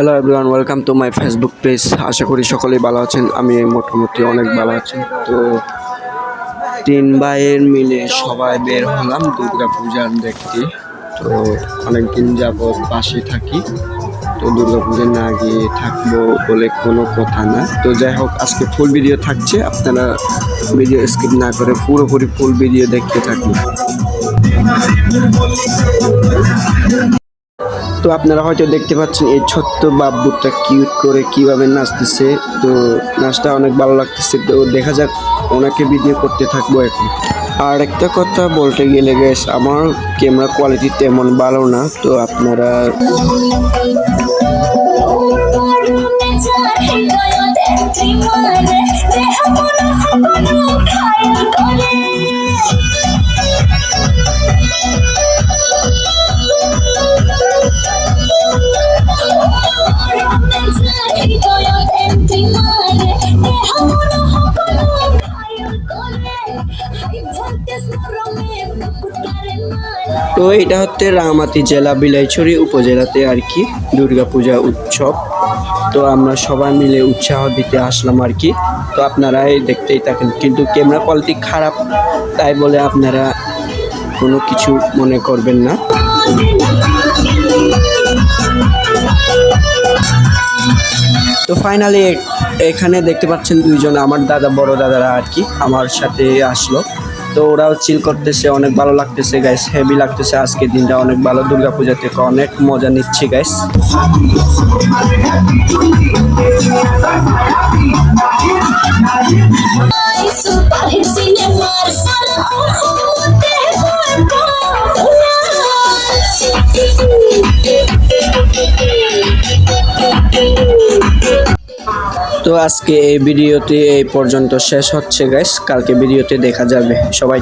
Hello everyone welcome to my Facebook page আশা করি সকলেই ভালো আছেন। আমি মোটামুটি অনেক ভালো আছি। তো তিন ভাইয়ের মিলে সবাই বের হলাম দুর্গা পূজার দেখতে। তো অনেক দিন যাবৎ পাশে থাকি। তো দুর্গা পূজা না গিয়ে থাকব বলে কোনো কথা না। তো যাই হোক, আজকে ফুল ভিডিও থাকছে। আপনারা ভিডিও স্কিপ না করে পুরোপুরি ফুল ভিডিও দেখতে থাকুন। তো আপনারা হয়তো দেখতে পাচ্ছেন এই ছোট্ট বাবুটা কিউট করে কীভাবে নাচতেছে। তো নাচটা অনেক ভালো লাগতেছে। তো দেখা যাক ওনাকে ভিডিও করতে থাকব এখন। আর একটা কথা বলতে গেলে গেস আমার ক্যামেরা কোয়ালিটি তেমন ভালো না। তো আপনারা তো এটা হচ্ছে রাঙামাটি জেলা বিলাইছড়ি উপজেলাতে আর কি, দুর্গাপূজা উৎসব। তো আমরা সবাই মিলে উৎসাহ দিতে আসলাম আর কি। তো আপনারা এই দেখতেই থাকেন, কিন্তু ক্যামেরা কোয়ালিটি খারাপ, তাই বলে আপনারা কোনো কিছু মনে করবেন না। তো ফাইনালি এখানে দেখতে পাচ্ছেন দুইজন, আমার দাদা, বড় দাদারা আর কি, আমার সাথে আসলো। তো ওরাও চিল করতেছে, অনেক ভালো লাগতেছে গাইস হেভি লাগতেছে। আজকে দিনটা অনেক ভালো দুর্গা পূজা থেকে অনেক মজা নিচ্ছি গাইস তো আজকে এই ভিডিওতে এই পর্যন্ত শেষ হচ্ছে গাইস কালকে ভিডিওতে দেখা যাবে। সবাই